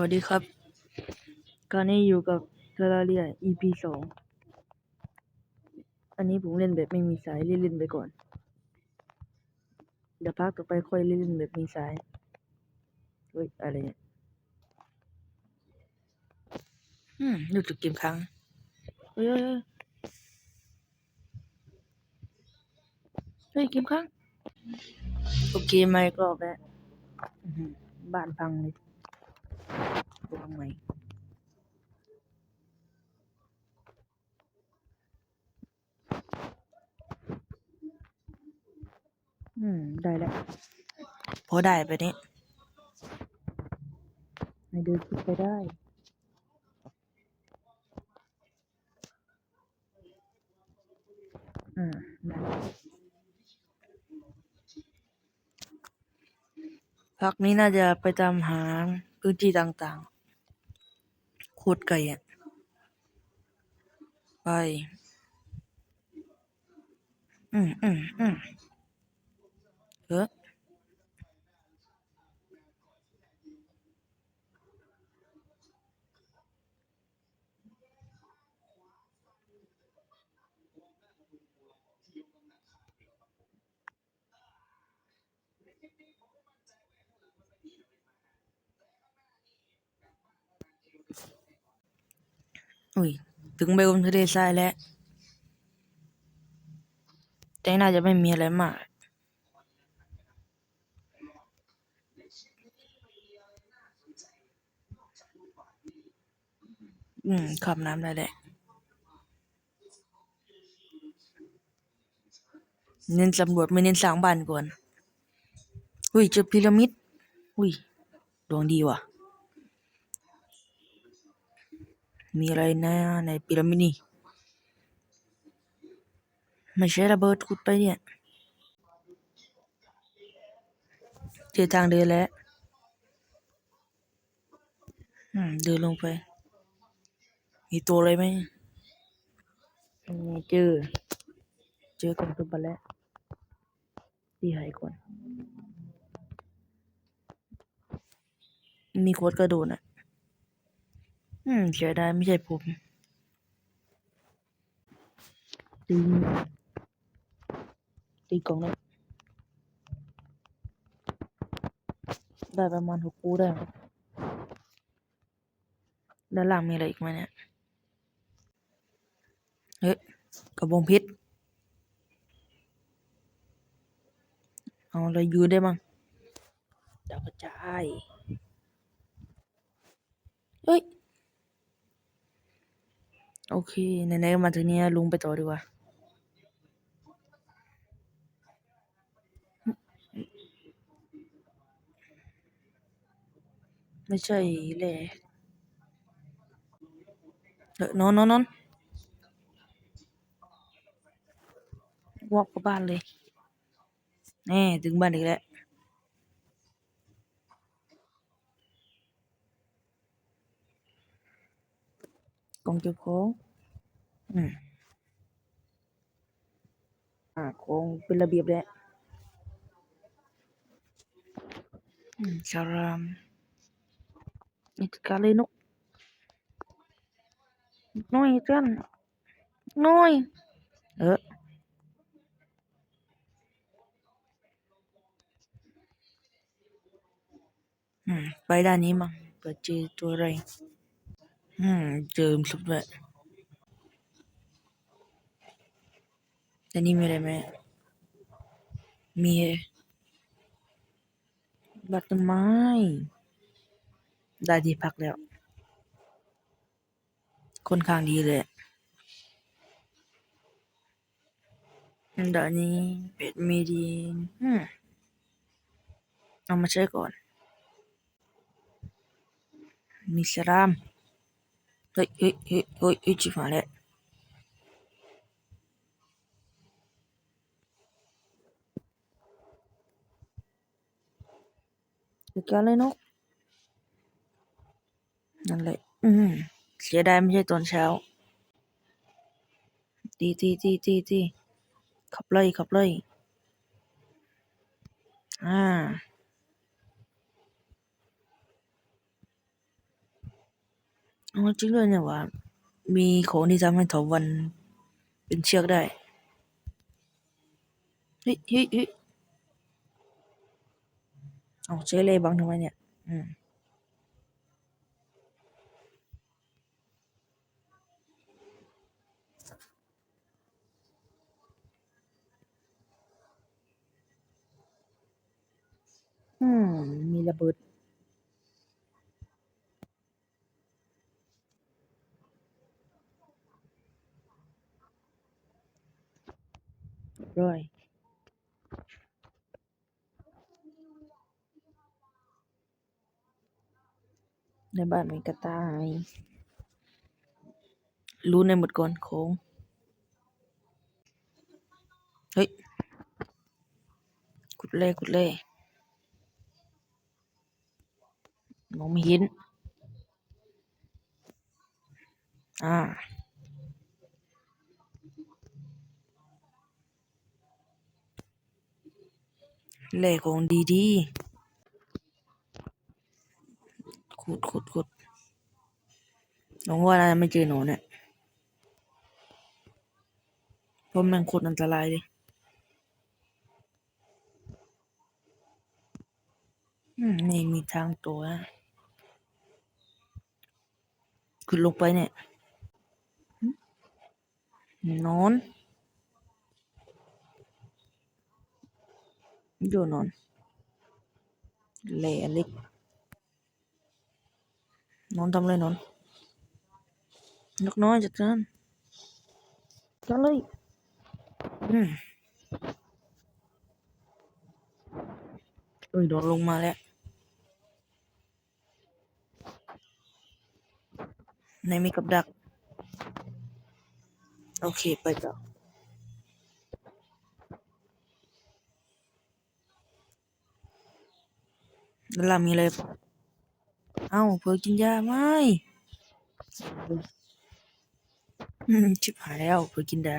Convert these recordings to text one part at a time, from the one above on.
วัสดีครับตอนนี้อยู่กับ Terraria EP สอง อันนี้ผมเล่นแบบไม่มีสายเล่นๆไปก่อน เดี๋ยวพักต่อไปค่อยเล่นๆแบบมีสาย เฮ้ย อะไรเนี่ย อืมรู้สึกเกมค้างเฮ้ยเฮ้ยเฮ้ยเฮ้ยเกมค้าง โอเคไม่กรอบแล้วอื้อหือบ้านพังเลย วางใหม่อืม ได้แล้วพอได้ไปนี้ให้เดินขึ้นไปได้อ่าได้พักนี้น่าจะไปตามหาพื้นที่ต่างๆ โคตรไกลอะไป อืมอืมอืมเออ อุ้ย ถึงไบโอมทะเลทรายแล้ว แต่น่าจะไม่มีอะไรมากอืมขับน้ำได้แหละเน้นสำรวจไม่เน้นสร้างบ้านก่อน อุ้ยเจอพีระมิด อุ้ย ดวงดีว่ะ มีอะไรนะในพีระมิดนี่ไม่ใช่ระเบิดขุดไปเนี่ยเจอทางเดินแล้วเดินลงไป มีตัวอะไรไหมเจอ เจอกล่องตัวบัตรแล้วดีหายก่อน มีโค้ดกระโดดอะ อืมเสียดายไม่ใช่ผมตีตีกล่องแล้วได้ประมาณหกกูได้มั้งด้านล่างมีอะไรอีกไหมเนี่ย เฮ้ยกระบองเพชรเอาอะไรยืนได้มั้งดาวกระจาย เฮ้ย โอเค ไหนๆก็มาถึงเนี้ยลุงไปต่อดีกว่า ไม่ใช่แหละเออนอนนอนนอนวอกกับบ้านเลยแน่ถึงบ้านอีกแล้ว กล่องเก็บของอืมอ่าของเป็นระเบียบแล้ว อืมเจิมสุดเลยแต่นี่มีอะไรไหม มีบัตรไม้ ได้ที่พักแล้ว ค่อนข้างดีเลยอะอันดานนี้เป็ดมีดีอืมเอามาใช้ก่อน มีสลาม เฮ้ยเฮ้ยเฮ้ยเฮ้ยเฮ้ยจิบหายแล้วจัดการเลยนกนั่นแหละอืมเสียดายไม่ใช่ตอนเช้าตีตีตีตีตีขับไล่ขับไล่อ่า อ๋อจริงด้วยเนี่ยว่า มีของที่ทำให้ถาวรเป็นเชือกได้ เฮ้ยเฮ้ยเฮ้ยเอาใช้เลยบังทำไมเนี่ย อืมอืม มีระเบิด ร้อยในบ้านมีกระต่าย รู้ในหมดก่อนโค้ง เฮ้ย กุดเล่กุดเล่มองไม่เห็น อ่า เล่ของดีดีขุดขุดขุดหลงว่าน่าจะไม่เจอหนูเนี่ยเพราะมันโคตรอันตรายเลยอืมนี่มีทางตัวนะขึ้นลงไปเนี่ยหนอน อยู่นอนแหล่เล็กนอนทำอะไรนอนนกน้อยจัดการจัดเลย อืมเอ้ยโดนลงมาแล้วในมีกับดัก โอเค ไปต่อ แล้วเรามีอะไรปะเอ้าเพื่อกินยาไหมอืมชิบหายแล้วเพื่อกินยา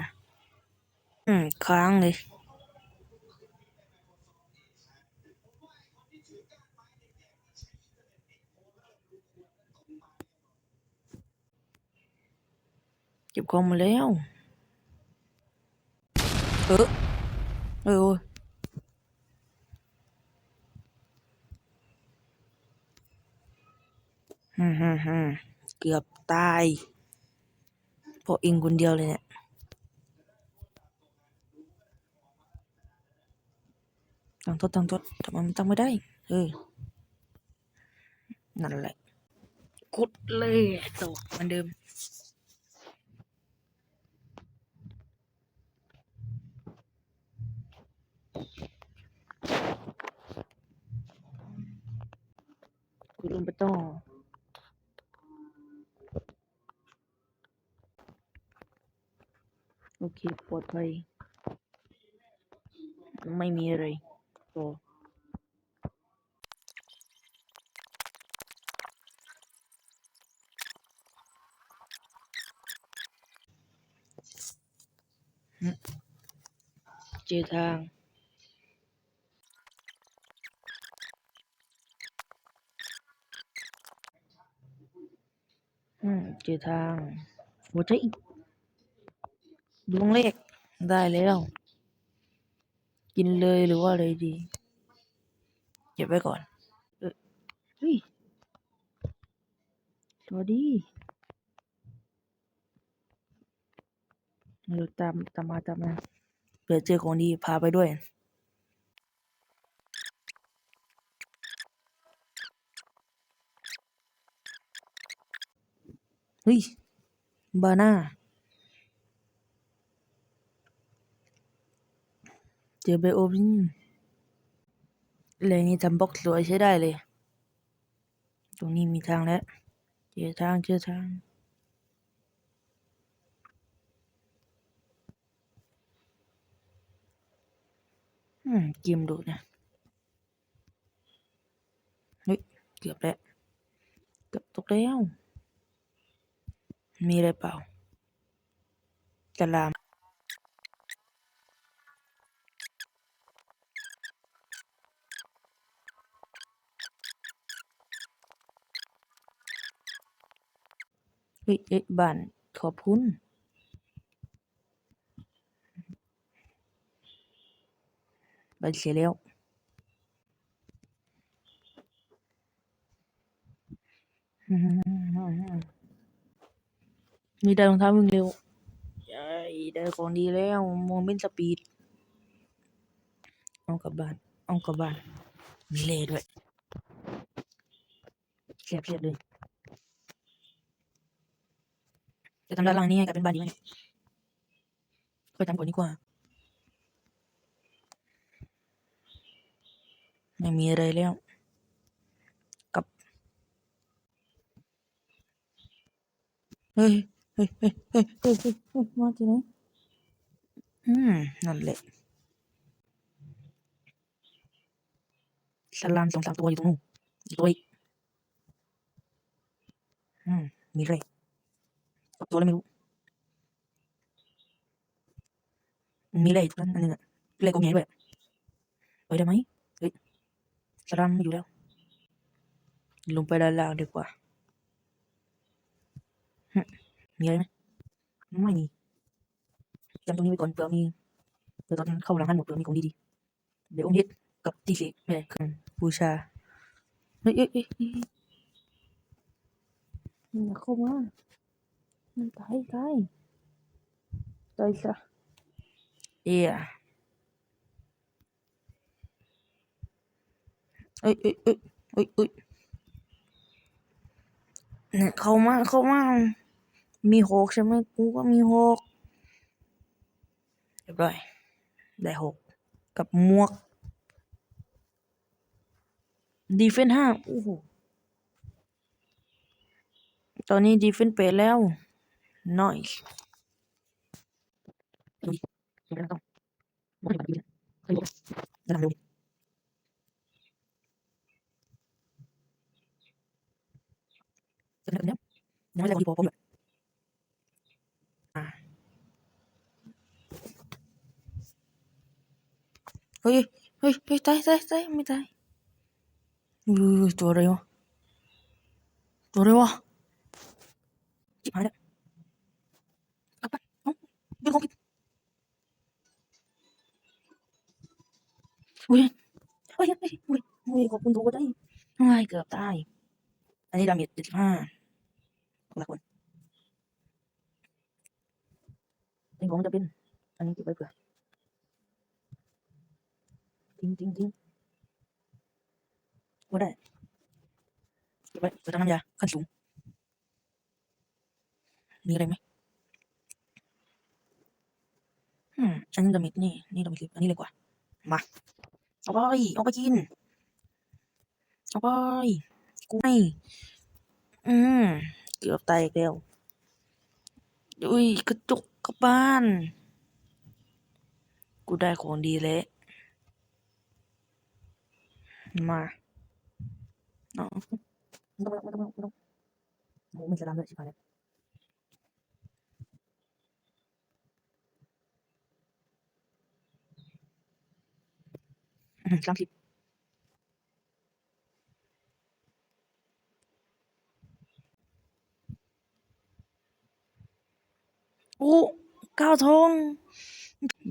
อืมค้างเลยเก็บของมาแล้ว เออเออโอ้ย ฮึมฮึมฮึมเกือบตายเพราะเองคนเดียวเลยเนี่ยตั้งทดตั้งทดทำไมมันตั้งไม่ได้ เออ นั่นแหละกดเลยตกเหมือนเดิมกดลงไปต่อ อเคปลอดภัยไม่มีอะไรต่อเจอทางอืมเจอทางหัวใจอีก ดวงเลขได้แล้ว กินเลยหรือว่าอะไรดี เก็บไว้ก่อน เออเฮ้ยสวัสดีเออตามตามมาตามมาเผื่อเจอของดีพาไปด้วยเฮ้ยบาน่า เจอไบโอมนี่เลยนี่ทำบล็อกสวยใช้ได้เลย ตรงนี้มีทางแล้ว เจอทางเจอทาง อืมเกมดูนะเฮ้ยเกือบแล้ว เกือบตกแล้ว มีอะไรเปล่าจะลาม เฮ้ยเอ๊ะบ้านขอบคุณไปเสียแล้วมีได้รองเท้าวิ่งเร็วใช่ได้ของดีแล้วโมเมนต์สปีด เอากลับบ้าน เอากลับบ้านมีเล่ด้วยเสียบเสียบเลยจะ ทำด้านล่างนี้ให้กลายเป็นบ้านดีไหมค่อยทำก่อนดีกว่าไม่มีอะไรแล้วกับเฮ้ยเฮ้ยเฮ้ยเฮ้ยเฮ้ยเฮ้ยเฮ้ยมาจากไหนอืมนั่นแหละสลามสองสามตัวอยู่ตรงนู้นตัวอีกอืมมีอะไร ตัวอะไรไม่รู้มีอะไรตรงนั้นอันนึงอะเลขกงใหญ่ด้วยไปได้ไหมเฮ้ยสลามไม่อยู่แล้วลงไปด้านล่างดีกว่าหึมีอะไม่ได้ไว้ก่อนเผื่อมีเผื่อตอนเข้าหลังหันหมดเผื่อมีของดีๆเดี๋ยวองค์เฮ็ดกับที่สิได้เครื่องบูชาเฮ้ยเอ้ยเอ้ยเอ้ยอย่าเข้ามามันตายตายตายซะเอ้ยเอ้ยเอ้ยเอ้ยเอ้ยเนี่ยเข้ามาเขามามีหกใช่ไหมกูก็มีหกเรียบร้อยได้หกกับมวกดีเฟนห้าโอ้โหตอนนี้ดีเฟนเปแล้ว น้อยดูดิดูแล้วต้องไม่ได้แบบนี้เค อุ้ยเฮ้ยเฮ้ยอุ้ยอุ้ยขอบคุณตัวก็ได้เฮ้ยเกือบตาย อันนี้ดาเมจเจ็ดสิบห้าคนละคนเป็นของจะเป็น อันนี้เก็บไว้เผื่อทิ้งทิ้งทิ้งก็ได้เก็บไว้เผื่อทำน้ำยาขั้นสูง มีอะไรไหมอืมอันนี้ดาเมจนี่ นี่ดาเมจอันนี้เลยกว่า มา เอาไปเอาไปกิน เอาไปกูให้อืมเกือบตายอีกแล้วอุ้ยกระจกกลับบ้าน กูได้ของดีแล้ว มาเอาไม่ต้องไม่ต้องไม่ต้องโอ้ไม่สลามเลยใชิบหม สามสิบโอ้เก้าทอง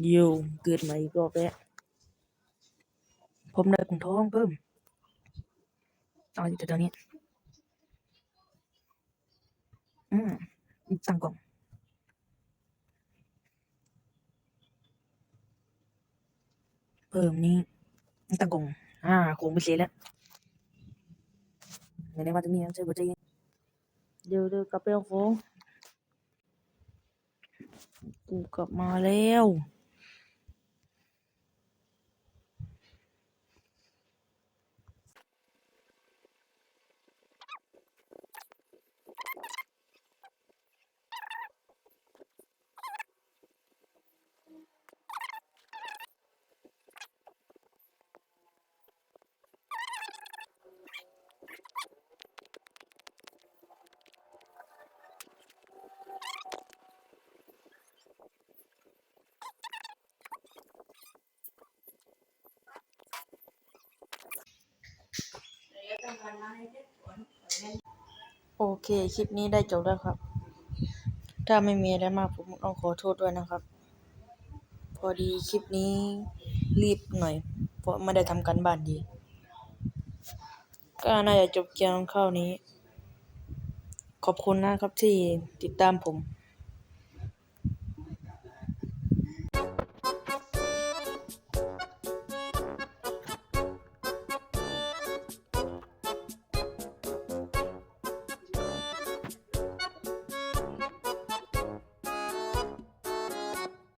เดี๋ยวเกิดใหม่อีก ตั้งกล่องเพิ่มนี้ตั้งกล่องอ่าคงไม่เสียแล้วไม่ได้ว่าจะมีอะไรใช่ไหมเดี๋ยวเดี๋ยวกลับไปเอาโคงกูกลับมาแล้ว โอเค คลิปนี้ได้จบแล้วครับ ถ้าไม่มีอะไรมากผมต้องขอโทษด้วยนะครับ พอดีคลิปนี้รีบหน่อย เพราะไม่ได้ทำการบ้านดี ก็น่าจะจบเกียงเข้านี้ ขอบคุณนะครับที่ติดตามผม